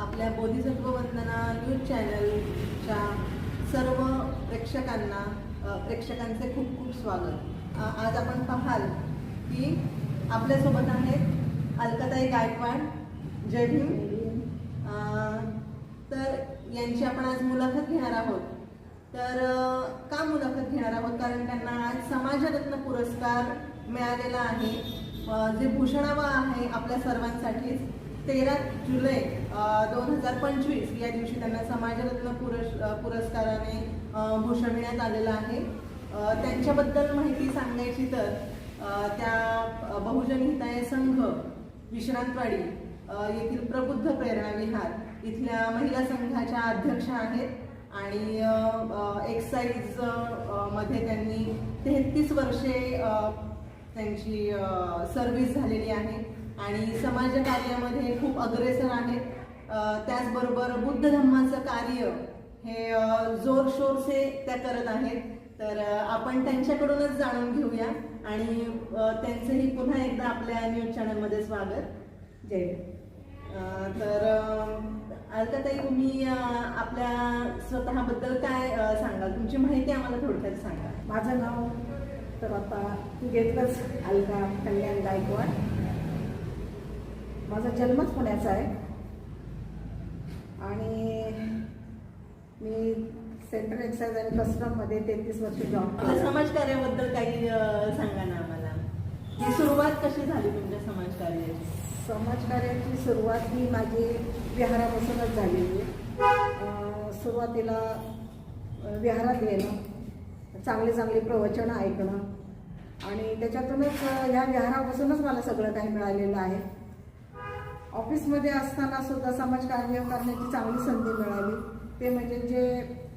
आपल्या बोधिसत्व वंदना न्यूज चॅनलच्या सर्व प्रेक्षकांना प्रेक्षकांचे खूप खूप स्वागत. आज आपण पाहाल की आपल्यासोबत आहेत अलकाताई गायकवाड जय भीम तर यांची आपण आज मुलाखत घेणार आहोत. तर का मुलाखत घेणार आहोत? कारण त्यांना आज समाजरत्न पुरस्कार मिळालेला आहे. जे भूषणावा आहे आपल्या सर्वांसाठीच. तेरा जुलै दोन हजार पंचवीस या दिवशी त्यांना समाजरत्न पुरस् पुरस्काराने भूषविण्यात आलेलं आहे. त्यांच्याबद्दल माहिती सांगायची तर त्या बहुजन हिताय संघ विश्रांतवाडी येथील प्रबुद्ध प्रेरणा विहार इथल्या महिला संघाच्या अध्यक्ष आहेत. आणि एक्साईजमध्ये त्यांनी तेहतीस वर्षे त्यांची सर्व्हिस झालेली आहे. आणि समाज कार्यामध्ये खूप अग्रेसर आहेत त्याचबरोबर बुद्ध धम्माचं कार्य हे अ, जोरशोरसे त्या करत आहेत. तर आपण त्यांच्याकडूनच जाणून घेऊया आणि त्यांचंही पुन्हा एकदा आपल्या न्यूज चॅनलमध्ये स्वागत. जय अ, तर अलकाताई तुम्ही आपल्या स्वतःबद्दल काय सांगाल? तुमची माहिती आम्हाला थोडक्यात सांगा. माझं नाव तर आता तू घेतलंच अलका कल्याण गायकवाड. माझा जन्मच पुण्याचा आहे. आणि मी सेंट्रल एक्साईज आणि कस्टममध्ये तेहतीस वर्ष जॉब आपल्या केला. समाज कार्याबद्दल काही सांगा ना आम्हाला. ही सुरुवात कशी झाली तुमच्या समाज कार्याची समाजकार्याची सुरुवात ही माझी विहारापासूनच झालेली. सुरुवातीला विहारात येणं चांगली चांगली प्रवचनं ऐकणं. आणि त्याच्यातूनच ह्या विहारापासूनच मला सगळं काही मिळालेलं आहे. ऑफिसमध्ये असताना सुद्धा समाजकार्य करण्याची चांगली संधी मिळाली. ते म्हणजे जे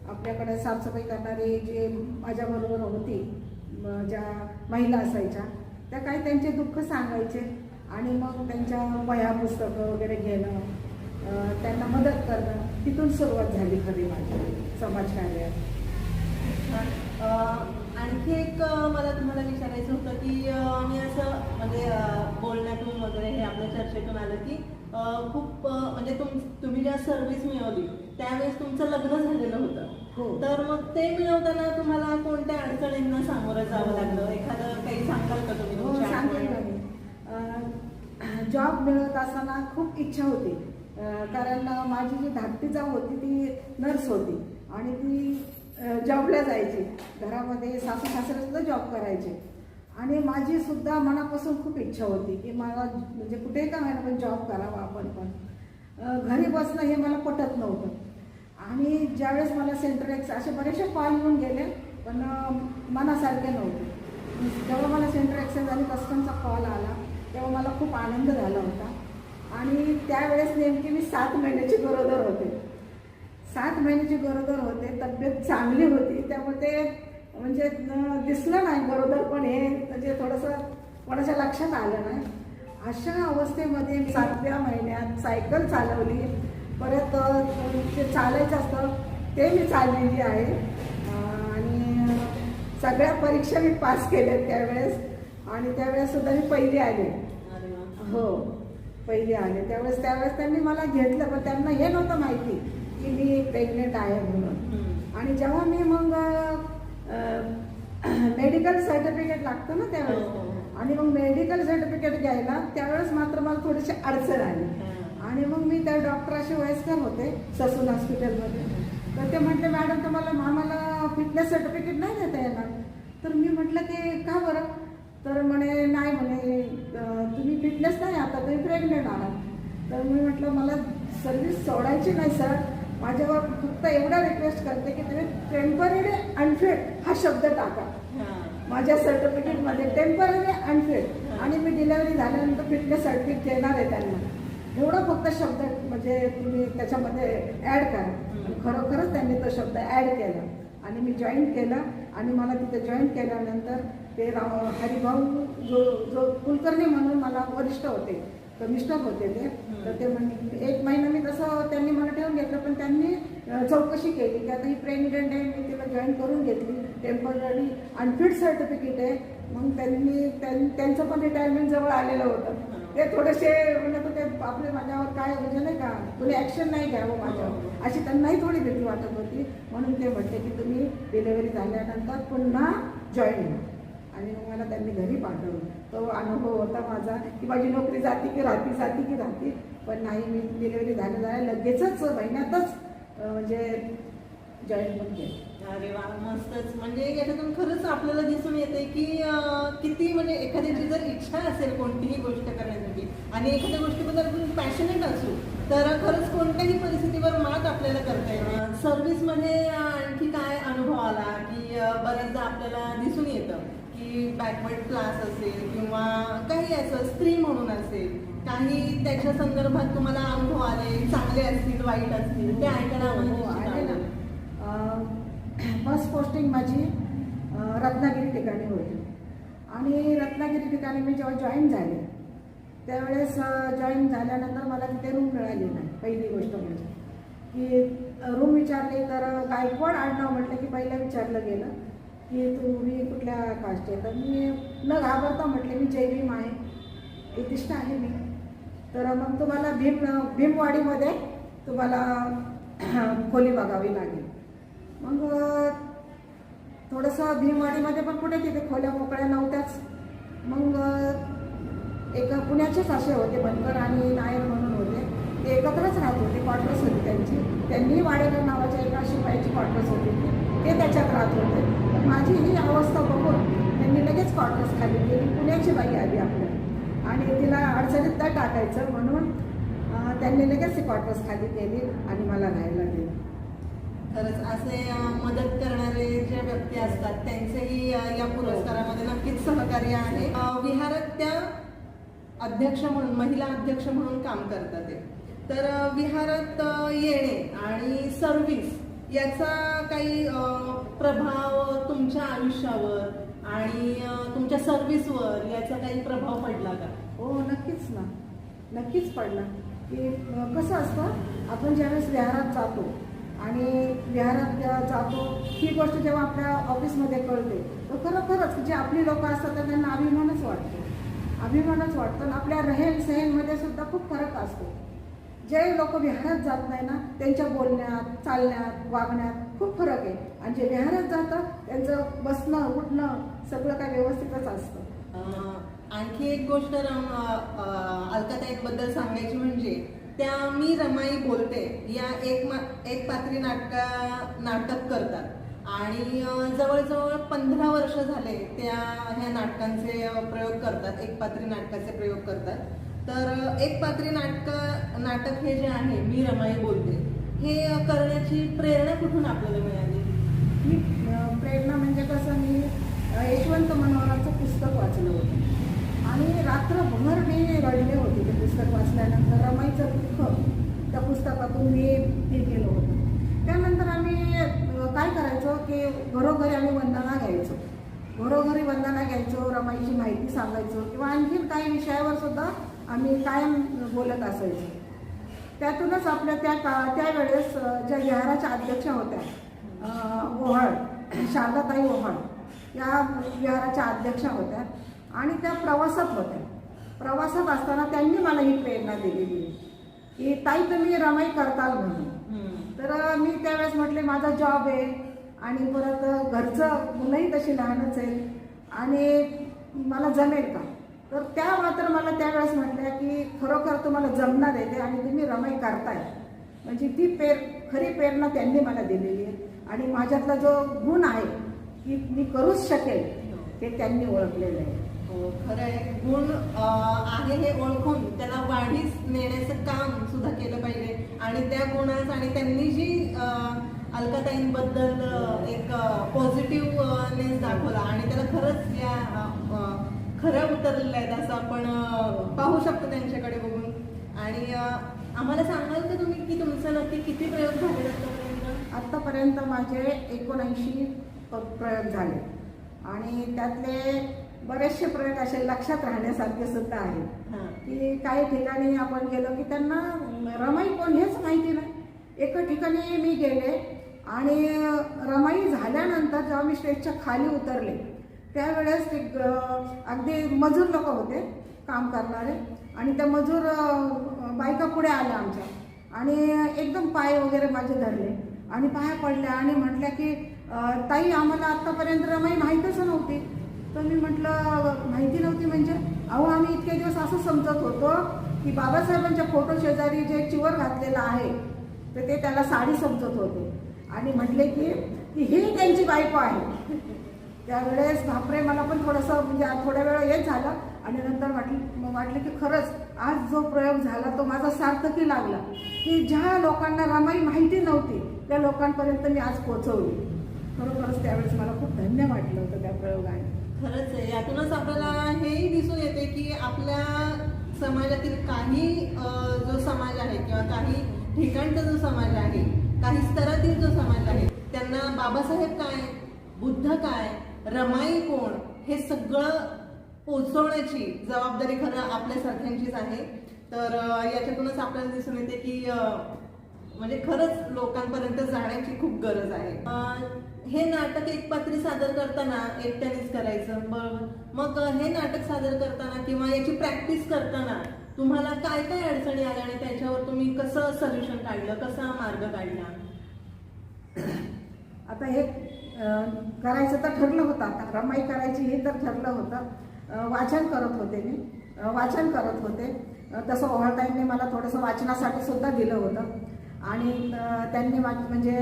आपल्याकडे साफसफाई करणारी जे माझ्याबरोबर होती म, ज्या महिला असायच्या त्या काही त्यांचे दुःख सांगायचे आणि मग त्यांच्या वह्या पुस्तकं वगैरे घेणं त्यांना मदत करणं तिथून सुरुवात झाली खरी माझी समाजकार्यात अ, आणखी एक मला तुम्हाला विचारायचं होतं की मी असं म्हणजे बोलण्यातून वगैरे हे आपल्या चर्चेतून आलं की खूप म्हणजे तुम तुम्ही ज्या सर्व्हिस मिळवली त्यावेळेस तुमचं लग्न झालेलं होतं. हो. तर मग ते मिळवताना तुम्हाला कोणत्या अडचणींना सामोरं जावं लागलं? एखादं काही सांगाल का तुम्ही? हो? मी. जॉब मिळत असताना खूप इच्छा होती. कारण माझी जी धाकटी जाऊ होती ती नर्स होती. आणि ती जॉबला जायचे. घरामध्ये सासू सासरेसुद्धा जॉब करायचे. आणि माझी सुद्धा मनापासून खूप इच्छा होती की मला म्हणजे कुठेही का व्हायला पण जॉब करावा आपण पण. घरी बसणं हे मला पटत नव्हतं. आणि ज्यावेळेस मला सेंट्रल एक्स असे बरेचसे कॉल येऊन गेले पण मनासारखे नव्हते. जेव्हा मला सेंट्रल एक्साईज आणि कस्टमचा कॉल आला तेव्हा मला खूप आनंद झाला होता. आणि त्यावेळेस नेमकी मी सात महिन्याची गरोदर होते. सात महिन्याची गरोदर होते तब्येत चांगली होती त्यामुळे ते म्हणजे दिसलं नाही गरोदर पण हे म्हणजे थोडंसं कोणाच्या लक्षात आलं नाही. अशा अवस्थेमध्ये सातव्या महिन्यात सायकल चालवली. परत जे चालायचं असतं ते मी चाललेली आहे. आणि सगळ्या परीक्षा मी पास केल्यात त्यावेळेस. आणि त्यावेळेस सुद्धा मी पहिली आले. हो पहिले आले. त्यावेळेस त्यावेळेस त्यांनी मला घेतलं पण त्यांना हे नव्हतं माहिती. की मी प्रेग्नेंट आहे म्हणून. आणि जेव्हा मी मग मेडिकल सर्टिफिकेट लागतं ना हो, हो, त्यावेळेस हो. आणि मग मेडिकल सर्टिफिकेट घ्यायला त्यावेळेस मात्र मला थोडीशी अडचण आली. हा. आणि मग मी त्या डॉक्टराशी वयस्कर होते ससून हॉस्पिटलमध्ये तर ते म्हटले मॅडम तुम्हाला आम्हाला फिटनेस सर्टिफिकेट नाही देता येणार. तर मी म्हटलं की का बरं? तर म्हणे नाही म्हणे तुम्ही फिटनेस नाही आता तुम्ही प्रेग्नेंट आहात. तर मी म्हटलं मला सर्व्हिस सोडायची नाही सर माझ्यावर फक्त एवढा रिक्वेस्ट करते की तुम्ही टेंपररी अनफिट हा शब्द टाका. माझ्या सर्टिफिकेटमध्ये टेंपररी अनफिट आणि मी डिलेवरी झाल्यानंतर फिटनेस सर्टिफिकेट देणार आहे त्यांना. एवढा फक्त शब्द म्हणजे तुम्ही त्याच्यामध्ये ॲड करा. खरोखरच त्यांनी तो शब्द ॲड केला. आणि मी जॉईन केलं. आणि मला तिथे जॉईन केल्यानंतर ते राव हरिभाऊ जो जो कुलकर्णी म्हणून मला वरिष्ठ होते कमिशनर होते ते तर ते म्हणजे एक महिना मी तसं त्यांनी मला ठेवून घेतलं पण त्यांनी चौकशी केली की आता ही प्रेग्नंट आहे मी तिला जॉईन करून घेतली टेंपररी अनफिट सर्टिफिकेट आहे. मग त्यांनी त्यां- त्यांचं पण रिटायरमेंट जवळ आलेलं होतं. ते थोडेसे म्हणत होते आपले माझ्यावर काय म्हणजे नाही का तुम्ही ॲक्शन नाही घ्यावं माझ्यावर. अशी त्यांनाही थोडी भीती वाटत होती. म्हणून ते म्हटले की तुम्ही डिलेवरी झाल्यानंतर पुन्हा जॉईन आणि मग मला त्यांनी घरी पाठवलं. तो अनुभव होता माझा की माझी नोकरी जाती की राहती जाती की राहती. पण नाही मी डिलिव्हरी झाल्या झाल्या लगेचच महिन्यातच म्हणजे जॉईन होऊन गेले. अरे वा मस्तच. म्हणजे याच्यातून खरंच आपल्याला दिसून येते की किती म्हणजे एखाद्याची जर इच्छा असेल कोणतीही गोष्ट करण्यासाठी आणि एखाद्या गोष्टीबद्दल आपण पॅशनेट असू तर खरंच कोणत्याही परिस्थितीवर मात आपल्याला करता येईल सर्व्हिसमध्ये आणखी काय अनुभव आला की बऱ्याचदा आपल्याला दिसून येतं? की बॅकवर्ड क्लास असेल किंवा काही असं स्त्री म्हणून असेल काही त्याच्या संदर्भात तुम्हाला अनुभव आले चांगले असतील वाईट असतील ते ऐकायला हो, आहे ना. फर्स्ट पोस्टिंग माझी रत्नागिरी ठिकाणी होती. आणि रत्नागिरी ठिकाणी मी जेव्हा जॉईन झाले त्यावेळेस जॉईन झाल्यानंतर मला तिथे रूम मिळाली नाही पहिली गोष्ट म्हणजे. की रूम विचारली तर गायकवाड आडनाव म्हटलं की पहिलं विचारलं गेलं. की तुम्ही कुठल्या कास्ट आहे? तर मी न घाबरता म्हटले मी जय भीम आहे. एतिष्ठ आहे मी. तर मग तुम्हाला भीम भीमवाडीमध्ये तुम्हाला खोली बघावी लागेल. मग थोडंसं भीमवाडीमध्ये पण कुठे तिथे खोल्या मोकळ्या नव्हत्याच. मग एक पुण्याचेच असे होते बनकर आणि नायर म्हणून होते. ते एकत्रच राहत होते क्वार्टर्स होती त्यांची. त्यांनी वाडेकर नावाच्या एका शिपायाची क्वार्टर्स होती. ते त्याच्यात राहत होते. माझी ही अवस्था बघून त्यांनी लगेच क्वार्टर्स खाली गेली. पुण्याची बाई आली आपल्या. आणि तिला अडचणीत न टाकायचं म्हणून त्यांनी लगेच ती क्वार्टर्स खाली केली आणि मला राहायला दिलं. खरंच असे मदत करणारे जे व्यक्ती असतात त्यांचेही या पुरस्कारामध्ये नक्कीच सहकार्य आहे. विहारात त्या अध्यक्ष म्हणून महिला अध्यक्ष म्हणून काम करतात ते. तर विहारात येणे आणि सर्व्हिस याचा काही प्रभाव तुमच्या आयुष्यावर आणि तुमच्या सर्व्हिसवर याचा काही प्रभाव पडला का? हो नक्कीच ना. नक्कीच पडला. की कसं असतं आपण ज्यावेळेस विहारात जातो आणि विहारात जातो ही गोष्ट जेव्हा आपल्या ऑफिसमध्ये कळते तर खरोखरच जे आपली लोक असतात तर त्यांना अभिमानच वाटतो. अभिमानच वाटतो. आणि आपल्या रहेल सहेनमध्ये सुद्धा खूप फरक असतो. जे लोक विहारात जात नाही ना त्यांच्या बोलण्यात चालण्यात वागण्यात खूप फरक आहे. आणि जे विहारात जातात त्यांचं बसणं उठणं सगळं काय व्यवस्थितच असतं. आणखी एक गोष्ट अलकाताईबद्दल सांगायची म्हणजे त्या मी रमाई बोलते या एक मा एक पात्री नाटका नाटक करतात. आणि जवळजवळ पंधरा वर्ष झाले त्या ह्या नाटकांचे प्रयोग करतात एक पात्री नाटकाचे प्रयोग करतात. तर एक पात्री नाटक नाटक हे जे आहे मी रमाई बोलते हे करण्याची प्रेरणा कुठून आपल्याला मिळाली ही अ, प्रेरणा म्हणजे कसं मी अ, यशवंत मनोहराचं पुस्तक वाचलं होतं. आणि रात्रभर मी रडले होते ते पुस्तक वाचल्यानंतर रमाईचं दुःख त्या पुस्तकातून मी हे केलं होतं. त्यानंतर आम्ही काय करायचो की घरोघरी आम्ही वंदना घ्यायचो. घरोघरी वंदना घ्यायचो रमाईची माहिती सांगायचो किंवा आणखीन काही विषयावर सुद्धा आम्ही कायम बोलत असायचो. त्यातूनच आपल्या त्या का त्यावेळेस ज्या विहाराच्या अध्यक्षा होत्या ओहळ शारदाताई ओहळ या विहाराच्या अध्यक्षा होत्या आणि त्या प्रवासात होत्या. प्रवासात असताना त्यांनी मला ही प्रेरणा दिलेली आहे. की ताई तुम्ही रमाई करताल म्हणून. तर मी त्यावेळेस म्हटले माझा जॉब आहे आणि परत घरचं मुलंही तशी लहानच आहेत आणि मला जमेल का? तर त्या मात्र मला त्यावेळेस म्हटल्या की खरोखर तुम्हाला जमणार आहे ते आणि तुम्ही रमाई करताय. म्हणजे ती पेर खरी प्रेरणा त्यांनी मला दिलेली आहे. आणि माझ्यातला जो गुण आहे की मी करूच शकेल ते त्यांनी ओळखलेलं आहे. हो खरं आहे गुण आहे हे ओळखून. त्याला वाढीस नेण्याचं काम सुद्धा केलं पाहिजे. आणि त्या गुणास आणि त्यांनी जी अलकाताईंबद्दल एक पॉझिटिव्हनेस दाखवला आणि त्याला खरंच या खऱ्या उतरलेल्या आहेत असं आपण पाहू शकतो त्यांच्याकडे बघून. आणि आम्हाला सांगाल का तुम्ही की तुमचं नक्की किती प्रयोग झाले आतापर्यंत? आत्तापर्यंत माझे एकोणऐंशी प्रयोग झाले. आणि त्यातले बरेचसे प्रयोग असे लक्षात राहण्यासारखे सुद्धा आहेत. की काही ठिकाणी आपण गेलो की त्यांना रमाई कोण हेच माहिती नाही. एका ठिकाणी मी गेले आणि रमाई झाल्यानंतर जेव्हा मी स्टेजच्या खाली उतरले त्यावेळेस ते अगदी मजूर लोक होते काम करणारे. आणि त्या मजूर बायका पुढे आल्या आमच्या. आणि एकदम पाय वगैरे माझे धरले. आणि पाया पडल्या आणि म्हटल्या की ताई आम्हाला आत्तापर्यंत रमाई माहीतच नव्हती. तर मी म्हटलं माहिती नव्हती म्हणजे अहो आम्ही इतके दिवस असं समजत होतो की बाबासाहेबांच्या फोटो शेजारी जे चिवर घातलेलं आहे तर ते त्याला साडी समजत होते. आणि म्हटले की की ही त्यांची बायको आहे. त्यावेळेस बापरे मला पण थोडंसं म्हणजे थोड्या वेळा हेच झालं. आणि नंतर वाटलं मग वाटलं की खरंच आज जो प्रयोग झाला तो माझा सार्थकी लागला. की ज्या लोकांना रमाई माहिती नव्हती त्या लोकांपर्यंत मी आज पोचवली खरोखरच त्यावेळेस मला खूप धन्य वाटलं होतं त्या प्रयोगाने. खरंच आहे. यातूनच आपल्याला हेही दिसून येते की आपल्या समाजातील काही जो समाज आहे किंवा काही ठिकाणचा जो समाज आहे काही स्तरातील जो समाज आहे त्यांना बाबासाहेब काय बुद्ध काय रमाई कोण हे सगळं पोचवण्याची जबाबदारी खरं आपल्यासारख्यांचीच आहे. तर याच्यातूनच आपल्याला दिसून येते की म्हणजे खरंच लोकांपर्यंत जाण्याची खूप गरज आहे. हे नाटक एक पात्री सादर करताना एकट्यानेच करायचं. बरोबर मग हे नाटक सादर करताना किंवा याची प्रॅक्टिस करताना तुम्हाला काय काय अडचणी आल्या आणि त्याच्यावर तुम्ही कसं सोल्युशन काढलं? कसा मार्ग काढला? आता हे करायचं तर ठरलं होतं. आता रमाई करायची हे तर ठरलं होतं. वाचन करत होते मी. वाचन करत होते. तसं तसं टाईमने मला थोडंसं वाचनासाठी सुद्धा दिलं होतं. आणि त्यांनी मा म्हणजे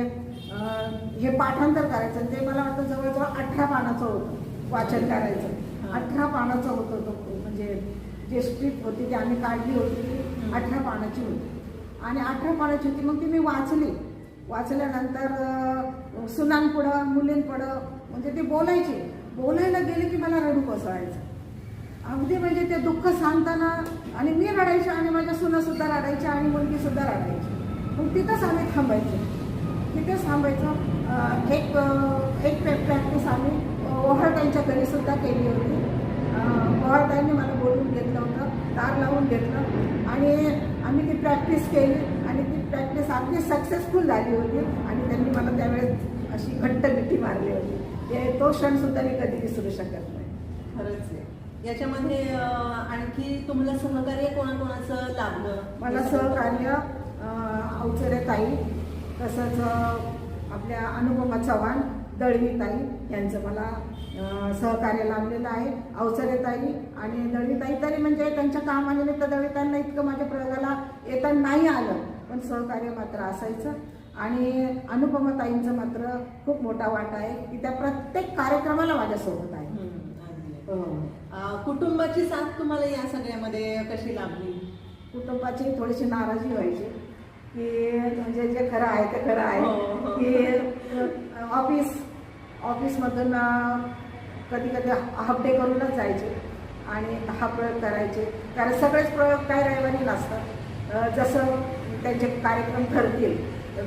हे पाठांतर करायचं. ते मला वाटतं जवळजवळ अठरा पानाचं होतं वाचन करायचं. अठरा पानाचं होतं तो म्हणजे जे स्ट्रीप होती ती आम्ही काढली होती. ती अठरा पानाची होती. आणि अठरा पानाची होती. मग ती मी वाचली. वाचल्यानंतर सुनांपुढं मुलींपुढं म्हणजे ते बोलायचे. बोलायला गेले की मला रडू कोसळायचं अगदी म्हणजे ते दुःख सांगताना आणि मी रडायचे आणि माझ्या सुना सुद्धा रडायच्या आणि मुलगी सुद्धा रडायची. मग तिथंच आम्ही थांबायचो. तिथेच थांबायचो. एक एक प्रॅक्टिस आम्ही ओहळताईंच्या घरी सुद्धा केली होती. ओहळताईंनी मला बोलवून घेतलं होतं दार लावून घेतलं. आणि आम्ही ती प्रॅक्टिस केली आणि ती प्रॅक्टिस अगदी सक्सेसफुल झाली होती. आणि त्यांनी मला त्यावेळेस अशी घट्ट मिठी मारली होती. ते तो क्षण सुद्धा मी कधी विसरू शकत नाही. खरंच आहे. याच्यामध्ये आणखी तुम्हाला सहकार्य कोणाकोणाचं लाभलं मला सहकार्य अवचरे ताई तसंच आपल्या अनुपमा चव्हाण दळवी ताई यांचं मला सहकार्य लाभलेलं आहे अवचरे ताई आणि दळवी ताई तरी म्हणजे त्यांच्या कामानिमित्त दळवीताईंना इतकं माझ्या प्रयोगाला येता नाही आलं पण सहकार्य मात्र असायचं आणि अनुपमा ताईंचं मात्र खूप मोठा वाटा आहे की त्या प्रत्येक कार्यक्रमाला माझ्यासोबत आहे. हो. कुटुंबाची साथ तुम्हाला या सगळ्यामध्ये कशी लाभली कुटुंबाची थोडीशी नाराजी व्हायची की म्हणजे जे खरं आहे ते खरं आहे. हो, हो. की ऑफिस ऑफिसमधून कधी कधी हाफ डे करूनच जायचे आणि हा प्रयोग करायचे. कारण सगळेच प्रयोग काय रविवारी नसतात. जसं त्यांचे कार्यक्रम ठरतील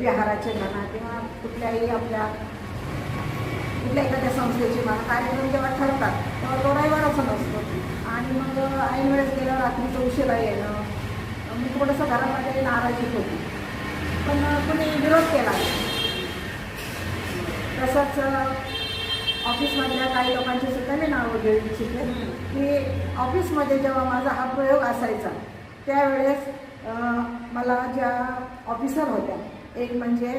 विहाराचे म्हणा किंवा कुठल्याही आपल्या कुठल्या एखाद्या संस्थेचे म्हणा कार्यक्रम जेव्हा ठरतात तेव्हा तो रविवारच नसतो. आणि मग ऐन वेळेस गेल्यावर रात्रीचं उशिरा येणं मी थोडंसं घरामध्ये नाराजी होती. पण कुणी विरोध केला तसंच ऑफिसमधल्या काही लोकांची सुद्धा मी नावं घेऊ इच्छिते की ऑफिसमध्ये जेव्हा माझा हा प्रयोग असायचा त्यावेळेस मला ज्या ऑफिसर होत्या एक म्हणजे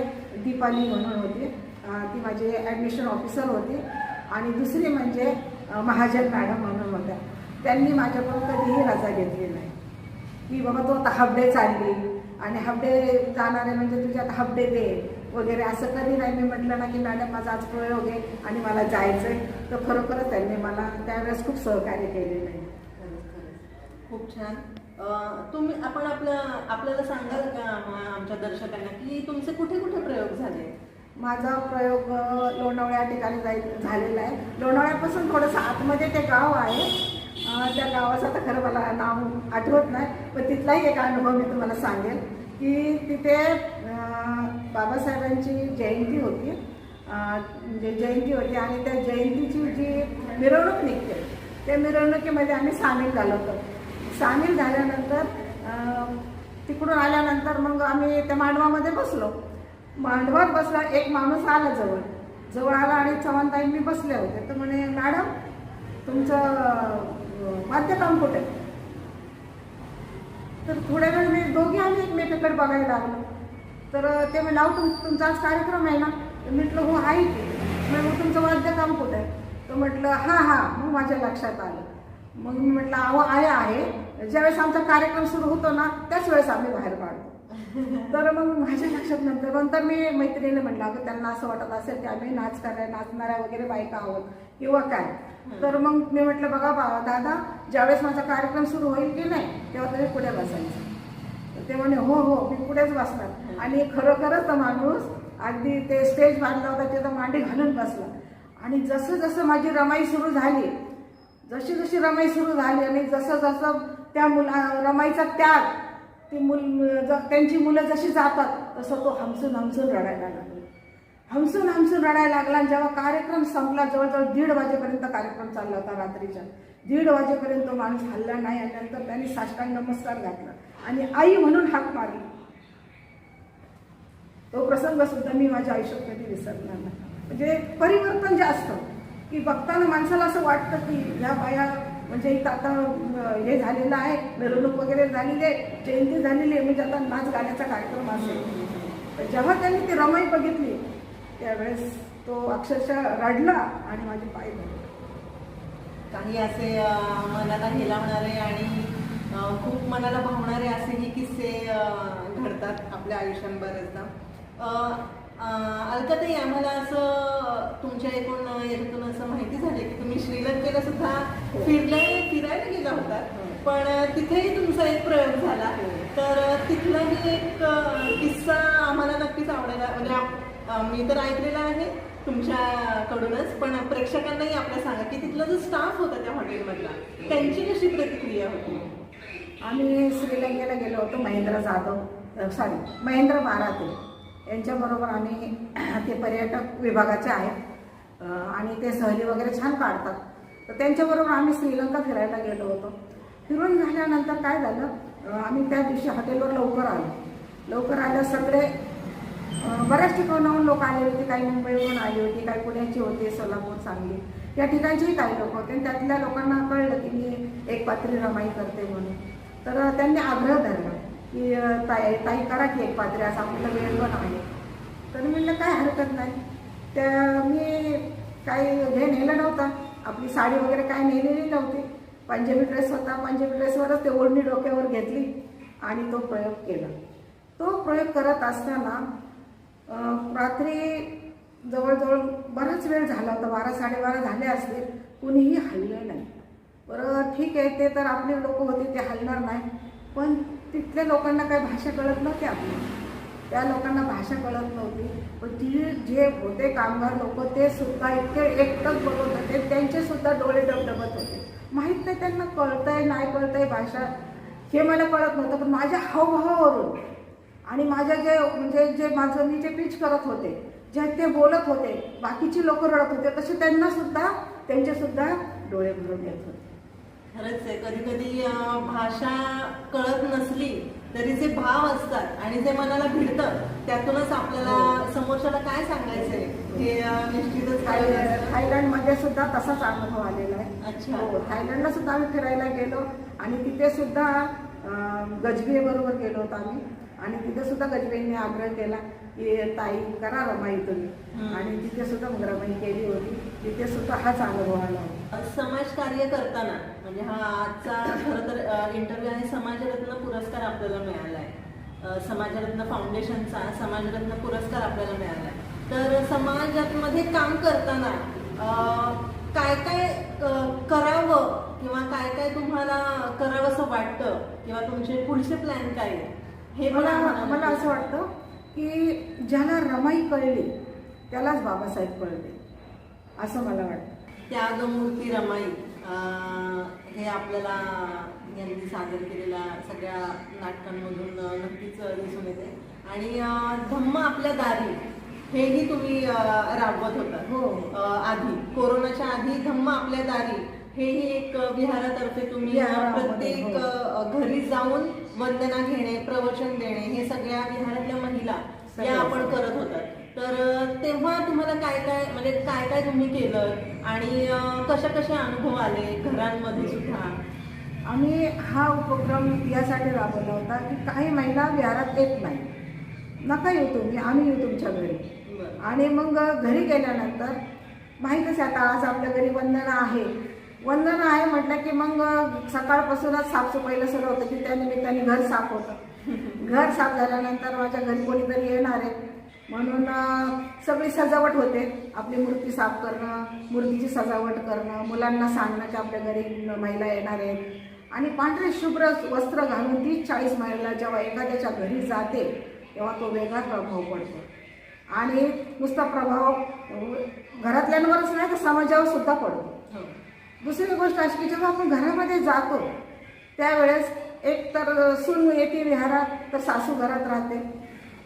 दीपाली म्हणून होती ती माझी ॲडमिशन ऑफिसर होती आणि दुसरी म्हणजे महाजन मॅडम म्हणून होत्या. त्यांनी माझ्याकडून कधीही रजा घेतली नाही. की बाबा तो आता हाफ डे चालली. आणि हाफ डे जाणार आहे म्हणजे तुझ्यात हाफ डे दे वगैरे असं कधी नाही. मी म्हटलं ना की मॅडम माझा आज प्रयोग आहे आणि मला जायचं आहे तर खरोखरच त्यांनी मला त्यावेळेस खूप सहकार्य केलेलं आहे. खूप छान. तुम्ही आपण आपलं आपल्याला सांगाल का आमच्या दर्शकांना की तुमचे कुठे कुठे प्रयोग झाले? माझा प्रयोग लोणावळ्या ठिकाणी जाय झालेला आहे. लोणावळ्यापासून थोडंसं आतमध्ये ते गाव आहे. त्या गावाचं आता खरं मला नाव आठवत नाही पण तिथलाही एक अनुभव मी तुम्हाला सांगेल की तिथे बाबासाहेबांची जयंती होती. म्हणजे जयंती होती आणि त्या जयंतीची जी मिरवणूक निघते त्या मिरवणुकीमध्ये आम्ही सामील झालो होतो. सामील झाल्यानंतर तिकडून आल्यानंतर मग आम्ही त्या मांडवामध्ये बसलो. मांडवात बसला एक माणूस आला जवळ. जवळ आला आणि चव्हाणताई मी बसले होते. तर म्हणे मॅडम तुमचं अं, वाद्यकाम कुठे? आहे?" तर थोड्या वेळ मी दोघे आम्ही एकमेकाकडे बघायला लागलो. तर ते म्हणलं अहो तुम तुमचा आज कार्यक्रम आहे ना? तर म्हटलं हो आहे की. मग तुमचं वाद्यकाम कुठं? आहे तर म्हटलं हां हां मग माझ्या लक्षात आलं. मग मी म्हटलं अहो आहे आहे. ज्यावेळेस आमचा कार्यक्रम सुरू होतो ना त्याच वेळेस आम्ही बाहेर पाडतो तर मग माझ्या लक्षात नंतर नंतर मी मैत्रिणीला म्हटलं अगं त्यांना असं वाटत असेल की आम्ही नाच करायला नाचणाऱ्या वगैरे बायका आहोत. किंवा काय तर मग मी म्हटलं बघा बा दादा ज्यावेळेस माझा कार्यक्रम सुरू होईल की नाही तेव्हा तुम्ही पुढे बसायचं. तर ते म्हणे हो हो मी पुढेच बसणार. आणि खरोखरच तो माणूस अगदी ते स्टेज बांधला होता तिथं मांडी घालून बसला. आणि जसं जसं माझी रमाई सुरू झाली जशी जशी रमाई सुरू झाली आणि जसं जसं त्या मुला रमाईचा त्याग ती मुल त्यांची मुलं जशी जातात तसं तो हमसून हमसून रडायला लागला. हमसून हमसून रडायला लागला आणि जेव्हा कार्यक्रम संपला जवळजवळ दीड वाजेपर्यंत कार्यक्रम चालला होता रात्रीच्या दीड वाजेपर्यंत तो माणूस हल्ला नाही आणि नंतर त्यांनी साष्टांग नमस्कार घातला. आणि आई म्हणून हाक मारली. तो प्रसंग सुद्धा मी माझ्या आयुष्यात कधी विसरणार नाही. म्हणजे परिवर्तन जे असतं की बघताना माणसाला असं वाटतं की ह्या बाया म्हणजे इथं आता हे झालेलं आहे मिरवणूक वगैरे झालेली आहे जयंती झालेली आहे म्हणजे आता नाच गाण्याचा कार्यक्रम असेल. तर जेव्हा त्यांनी ती रमाई बघितली त्यावेळेस तो अक्षरशः रडला आणि माझे पाय धरले काही असे मनाला हेलावणारे आणि खूप मनाला भावणारे असेही किस्से घडतात आपल्या आयुष्यात बरेचदा. अलकाताई आम्हाला असं तुमच्या एकूण याच्यातून असं माहिती झाली की तुम्ही श्रीलंकेला सुद्धा फिरले फिरायला गेला होता पण तिथेही तुमचा एक प्रयोग झाला. तर तिथलाही एक किस्सा आम्हाला नक्कीच आवडायला म्हणजे मी तर ऐकलेलं आहे तुमच्याकडूनच पण प्रेक्षकांनाही आपल्या सांगा की तिथला जो स्टाफ होता त्या हॉटेलमधला त्यांची कशी प्रतिक्रिया होती? आम्ही श्रीलंकेला गेलो होतो महेंद्र जाधव सॉरी महेंद्र बाराते. यांच्याबरोबर आम्ही ते पर्यटक विभागाचे आहेत आणि ते सहली वगैरे छान काढतात. तर त्यांच्याबरोबर आम्ही श्रीलंका फिरायला गेलो होतो. फिरून झाल्यानंतर काय झालं? आम्ही त्या दिवशी हॉटेलवर लवकर आलो. लवकर आल्या सगळे बऱ्याच ठिकाणाहून लोक आले होते काही मुंबईवरून आली होती काही पुण्याची होते सोलापूर सांगली. या ठिकाणचेही काही लोक होते. आणि त्यातल्या लोकांना कळलं की मी एक पात्री रमाई करते म्हणून. तर त्यांनी आग्रह धरला की ताई ताई करा की एक पात्री असा आपल्याला वेळ पण आहे. तर म्हटलं म्हणलं काय हरकत नाही. त्या मी काही हे नेलं नव्हता. आपली साडी वगैरे काय नेलेली नव्हती. पंजाबी ड्रेस होता. पंजाबी ड्रेसवरच ते ओढणी डोक्यावर घेतली आणि तो प्रयोग केला. तो प्रयोग करत असताना रात्री जवळजवळ बराच वेळ झाला होता बारा साडेबारा झाले असतील कुणीही हल्ले नाही. बरं ठीक आहे ते तर आपले लोक होते ते हलणार नाही. पण तिथल्या लोकांना काही भाषा कळत नव्हती आपली. त्या लोकांना भाषा कळत नव्हती. पण ती जे होते कामगार लोक ते सुद्धा इतके एकटक बघत होते त्यांचे सुद्धा डोळे डबडबत होते. माहीत नाही त्यांना कळतंय नाही कळतंय भाषा. हे मला कळत नव्हतं पण माझ्या हावभावावरून आणि माझ्या जे म्हणजे जे माझं मी जे पिच करत होते जे ते बोलत होते बाकीची लोक रडत होते तसे त्यांना सुद्धा त्यांचे सुद्धा डोळे भरून येत होते. खरंच आहे. कधी कधी भाषा कळत नसली तरी जे भाव असतात आणि जे मनाला भिडतं त्यातूनच आपल्याला समोरच्याला काय सांगायचंय हे निश्चितच. थायलंडमध्ये सुद्धा तसाच अनुभव आलेला आहे. अच्छा. हो थायलंडला सुद्धा आम्ही फिरायला गेलो आणि तिथे सुद्धा गजबे बरोबर गेलो होतो आम्ही. आणि तिथे सुद्धा गजबेंनी आग्रह केला की ताई करा रमाई तुम्ही. आणि तिथे सुद्धा मग रमाई केली होती. तिथे सुद्धा हाच अनुभव आला होता. समाज कार्य करताना म्हणजे हा आजचा खरं तर इंटरव्ह्यू आहे समाजरत्न पुरस्कार आपल्याला मिळाला आहे समाजरत्न फाउंडेशनचा समाजरत्न पुरस्कार आपल्याला मिळाला आहे तर समाजामध्ये काम करताना काय काय करावं किंवा काय काय तुम्हाला करावं असं वाटतं किंवा तुमचे पुढचे प्लॅन काय आहे? हे मला मला असं वाटतं की ज्याला रमाई कळली त्यालाच बाबासाहेब कळले असं मला वाटतं त्यागमूर्ती रमाई हे आपल्याला यांनी सादर केलेल्या सगळ्या नाटकांमधून नक्कीच दिसून येते आणि धम्म आपल्या दारी हेही तुम्ही राबवत होता हो. आधी कोरोनाच्या आधी धम्म आपल्या दारी हेही एक विहारातर्फे तुम्ही प्रत्येक हो. घरी जाऊन वंदना घेणे प्रवचन देणे हे सगळ्या विहारातल्या महिला या आपण. करत होतात. तर तेव्हा तुम्हाला काय काय म्हणजे काय काय तुम्ही केलं? आणि कशा कशा अनुभव आले घरांमध्ये सुद्धा? आम्ही हा उपक्रम यासाठी राबवला होता की काही महिला विहारात येत नाही. नका येऊ तुम्ही आम्ही येऊ तुमच्या घरी. आणि मग घरी गेल्यानंतर माहीतच आहे आता आज आपल्या घरी वंदना आहे. वंदना आहे म्हटलं की मग सकाळपासूनच साफसफाईला सुरू होतं. की त्या निमित्ताने घर साफ होतं. घर साफ झाल्यानंतर माझ्या घरी कोणीतरी येणार आहे. म्हणून सगळी सजावट होते. आपली मूर्ती साफ करणं मूर्तीची सजावट करणं मुलांना सांगणं की आपल्या घरी महिला येणार आहेत. आणि पांढरे शुभ्र वस्त्र घालून तीस चाळीस महिला जेव्हा एखाद्याच्या घरी जाते तेव्हा तो वेगळा प्रभाव पडतो. आणि नुसता प्रभाव घरातल्यांवरच नाही तर समाजावर सुद्धा पडतो. दुसरी गोष्ट अशी की जेव्हा आपण घरामध्ये जातो त्यावेळेस एक तर सून येते विहारात तर सासू घरात राहते.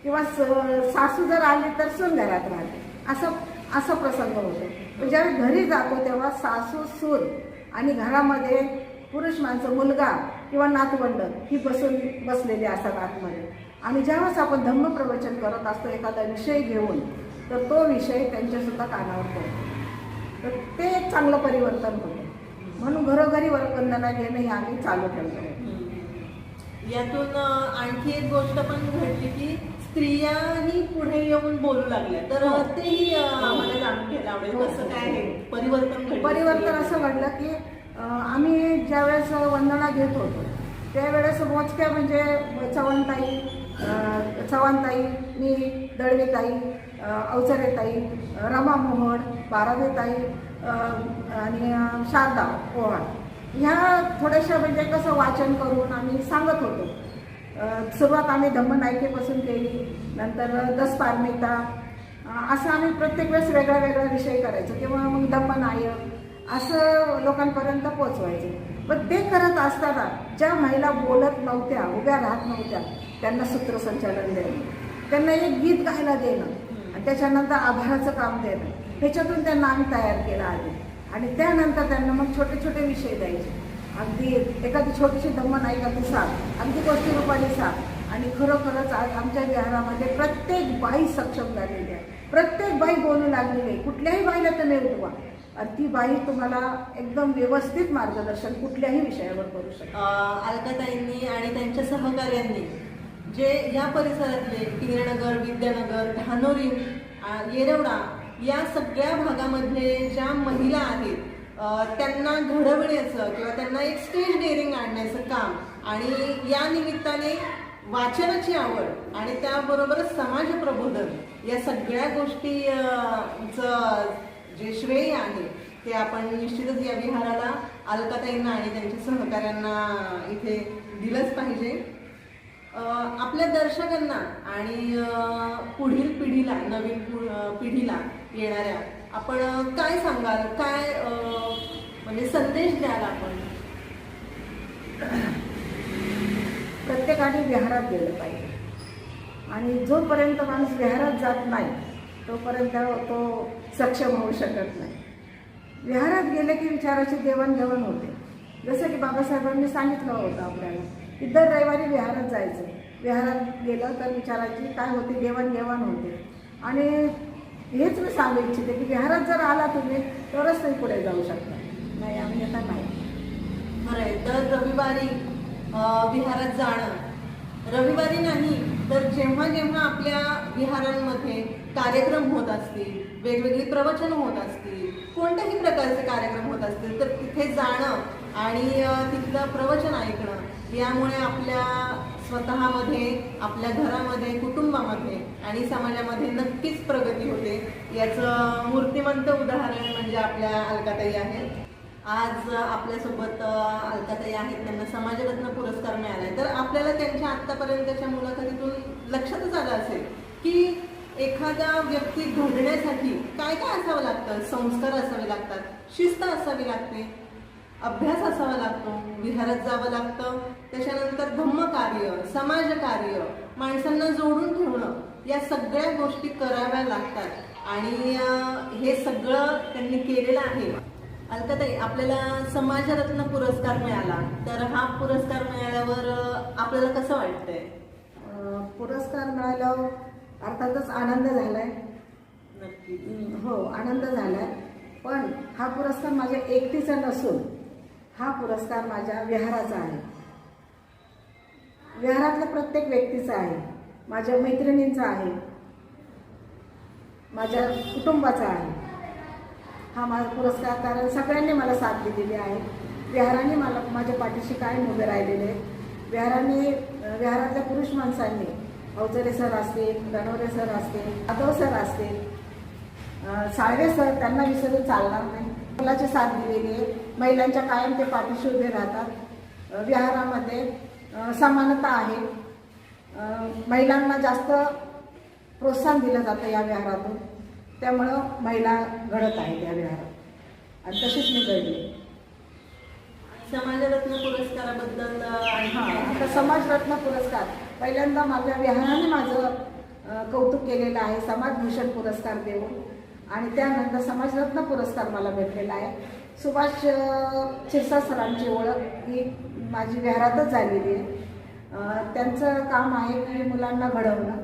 किंवा स- सासू जर आली तर सून घरात राहते. असं असा प्रसंग होतो. पण ज्यावेळी घरी जातो तेव्हा सासू सून आणि घरामध्ये पुरुष माणसं मुलगा किंवा नातवंड ही बसून बसलेली असतात आतमध्ये. आणि ज्यावेळेस आपण धम्मप्रवचन करत असतो एखादा विषय घेऊन तर तो विषय त्यांच्यासुद्धा कानावर पडतो. तर ते एक चांगलं परिवर्तन होतं. म्हणून घरोघरी वरवंदना घेणं हे आम्ही चालू ठेवलं हम्म. यातून आणखी एक गोष्ट पण घडली की स्त्रियाही पुढे येऊन बोलू लागल्या तर हो. तेही आम्हाला जाणून घ्यायला आवडेल हो. कसं काय आहे परिवर्तन परिवर्तन असं घडलं की आम्ही ज्यावेळेस वंदना घेत होतो त्यावेळेस मोजक्या म्हणजे चव्हाणताई अं, चव्हाणताई मी दळवेताई अवचरेताई अं, रमा मोहन बारावेताई आणि शारदा पोहा ह्या थोड्याशा म्हणजे कसं वाचन करून आम्ही सांगत होतो. सुरुवात आम्ही धम्मनायकेपासून केली नंतर दसपारमिता असं आम्ही प्रत्येक वेळेस वेगळा वेगळा विषय करायचो किंवा मग धम्मनायक असं लोकांपर्यंत पोचवायचं पण ते करत असताना ज्या महिला बोलत नव्हत्या उभ्या राहत नव्हत्या त्यांना सूत्रसंचालन देणं. त्यांना एक गीत गायला देणं. आणि त्याच्यानंतर आभाराचं काम देणं. ह्याच्यातून त्यांना आम्ही तयार केला आधी. आणि त्यानंतर त्यांना मग छोटे छोटे विषय द्यायचे. अगदी एखादी छोटीशी धम्म नायिका सांग अगदी गोष्टी रूपाने सांग. आणि खरोखरच आज आमच्या विहारामध्ये प्रत्येक बाई सक्षम झालेली आहे. प्रत्येक बाई बोलू लागलेली आहे. कुठल्याही बाईला तुम्ही उठवा आणि ती बाई तुम्हाला एकदम व्यवस्थित मार्गदर्शन कुठल्याही विषयावर करू शकते. अलकाताईंनी आणि त्यांच्या सहकार्यांनी जे या परिसरातले टिंगरनगर विद्यानगर धानोरी येरवडा या सगळ्या भागामधले ज्या महिला आहेत त्यांना घडवण्याचं किंवा त्यांना एक स्टेज डेअरिंग आणण्याचं काम आणि या निमित्ताने वाचनाची आवड आणि त्याबरोबरच समाज प्रबोधन या सगळ्या गोष्टी जे श्रेय आहे ते आपण निश्चितच या विहाराला अलकाताईंना आणि त्यांच्या सहकाऱ्यांना इथे दिलंच पाहिजे. आपल्या दर्शकांना आणि पुढील पिढीला नवीन पिढीला येणाऱ्या. आपण काय सांगाल? काय म्हणजे संदेश द्याल आपण? प्रत्येकाने विहारात गेलं पाहिजे. आणि जोपर्यंत माणूस विहारात जात नाही तोपर्यंत तो सक्षम होऊ शकत नाही. विहारात गेले की विचाराची देवाणघेवाण होते. जसं की बाबासाहेबांनी सांगितलं होतं आपल्याला की दर रविवारी विहारात जायचं. विहारात गेलं तर विचाराची काय होते? देवाणघेवाण होते. आणि सांगू इच्छिते की विहारात जर आला तुम्ही तरच तुम्ही पुढे जाऊ शकता. नाही आम्ही आता नाही. खरंय तर रविवारी विहारात जाणं. रविवारी नाही तर जेव्हा जेव्हा आपल्या विहारांमध्ये कार्यक्रम होत असतील वेगवेगळी प्रवचन होत असतील कोणत्याही प्रकारचे कार्यक्रम होत असतील तर तिथे जाणं आणि तिथलं प्रवचन ऐकणं यामुळे आपल्या स्वतःमध्ये आपल्या घरामध्ये कुटुंबामध्ये आणि समाजामध्ये नक्कीच प्रगती होते. याचं मूर्तिमंत उदाहरण म्हणजे आपल्या अलकाताई आहेत आज आपल्यासोबत अलकाताई आहेत. त्यांना समाजरत्न पुरस्कार मिळालाय. तर आपल्याला त्यांच्या आत्तापर्यंतच्या मुलाखतीतून लक्षातच आलं असेल की एखादा व्यक्ती घडण्यासाठी काय काय असावं लागतं? संस्कार असावे लागतात. शिस्त असावी लागते. अभ्यास असावा लागतो विहारात जावं लागतं. त्याच्यानंतर धम्मकार्य समाजकार्य माणसांना जोडून ठेवणं या सगळ्या गोष्टी कराव्या लागतात. आणि हे सगळं त्यांनी केलेलं आहे. अलकाताई आपल्याला समाजरत्न पुरस्कार मिळाला. तर हा पुरस्कार मिळाल्यावर आपल्याला कसं वाटतंय? पुरस्कार मिळाल्यावर अर्थातच आनंद झालाय. नक्की. हं, हो आनंद झालाय. पण हा पुरस्कार माझ्या एकटीचा नसून हा पुरस्कार माझ्या विहाराचा आहे. विहारातल्या प्रत्येक व्यक्तीचा आहे. माझ्या मैत्रिणींचा आहे. माझ्या कुटुंबाचा आहे. हा माझा पुरस्कार कारण सगळ्यांनी मला साथ दिलेली आहे. विहाराने मला माझ्या पाठीशी कायम उभे राहिलेले. आहेत विहाराने विहारातल्या पुरुष माणसांनी अवचरे सर असतील गणवरे सर असतील जाधव सर असतील साळवे सर त्यांना विसरून चालणार नाही. मुलाची साथ दिलेली आहे. महिलांच्या कायम ते पाठीशी उभे राहतात विहारामध्ये समानता आहे. महिलांना जास्त प्रोत्साहन दिलं जातं या विहारातून. त्यामुळं महिला घडत आहेत या विहारात. आणि तशीच मी घडली. समाजरत्न पुरस्काराबद्दल हां आता समाजरत्न पुरस्कार. पहिल्यांदा माझ्या विहाराने माझं कौतुक केलेलं आहे. समाजभूषण पुरस्कार देऊन. आणि त्यानंतर समाजरत्न पुरस्कार मला भेटलेला आहे. सुभाष अं, शिरसा सरांची ओळख ही माझी विहारातच झालेली आहे. त्यांचं काम आहे की मुलांना घडवणं.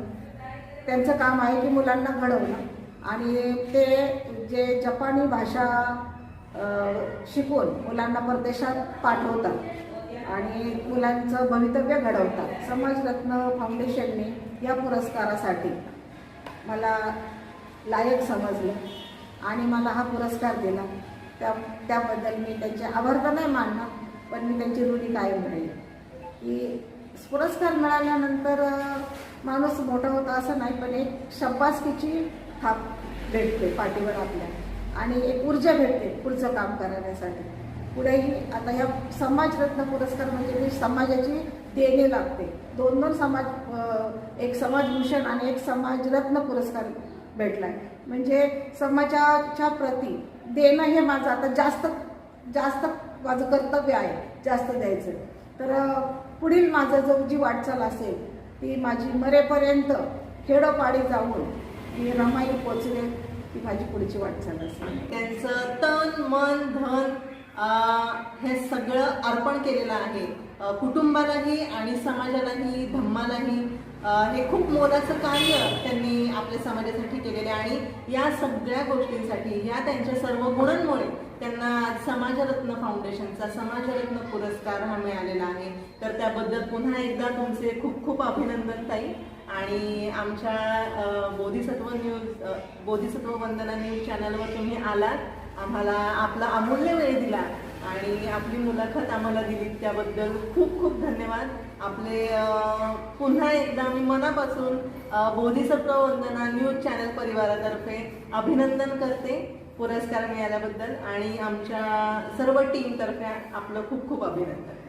त्यांचं काम आहे की मुलांना घडवणं. आणि ते जे जपानी भाषा शिकून मुलांना परदेशात पाठवतात आणि मुलांचं भवितव्य घडवतात. समाजरत्न फाउंडेशनने या पुरस्कारासाठी मला लायक समजलं. आणि मला हा पुरस्कार दिला. त्या त्याबद्दल मी त्यांचे आभार तर नाही मानणार पण मी त्यांची रुढी कायम राहील. की पुरस्कार मिळाल्यानंतर माणूस मोठा होता असं नाही पण एक शब्बासकीची थाप भेटते पाठीवर आपल्या. आणि एक ऊर्जा भेटते पुढचं काम करण्यासाठी. पुढेही आता ह्या समाजरत्न पुरस्कार म्हणजे मी समाजाची देणे लागते. दोन दोन समाज एक समाजभूषण आणि एक समाजरत्न पुरस्कार भेटलाय. म्हणजे समाजाच्या प्रती देणं हे माझं आता जास्त जास्त माझं कर्तव्य आहे जास्त द्यायचं. तर पुढील माझं जो जी वाटचाल असेल ती माझी मरेपर्यंत खेडोपाडी जाऊन मी रमाई पोचले ती माझी पुढची वाटचाल असेल. त्यांचं तन मन धन हे सगळं अर्पण केलेलं आहे. कुटुंबालाही आणि समाजालाही धम्मालाही हे खूप मोलाचं कार्य त्यांनी आपल्या समाजासाठी केलेले आणि या सगळ्या गोष्टींसाठी या त्यांच्या सर्व गुणांमुळे त्यांना समाजरत्न फाउंडेशनचा समाजरत्न पुरस्कार हा मिळालेला आहे. तर त्याबद्दल पुन्हा एकदा तुमचे खूप खूप अभिनंदन ताई. आणि आमच्या बोधिसत्व न्यूज बोधिसत्व वंदना न्यूज चॅनलवर तुम्ही आलात. आम्हाला आपला अमूल्य वेळ दिला आणि आपली मुलाखत आम्हाला दिली त्याबद्दल खूप खूप धन्यवाद. आपले पुन्हा एकदा मी मनापासून बोधिसत्व वंदना न्यूज चॅनल परिवारातर्फे अभिनंदन करते पुरस्कार मिळाल्याबद्दल आणि आमच्या सर्व टीमतर्फे आपलं खूप खूप अभिनंदन.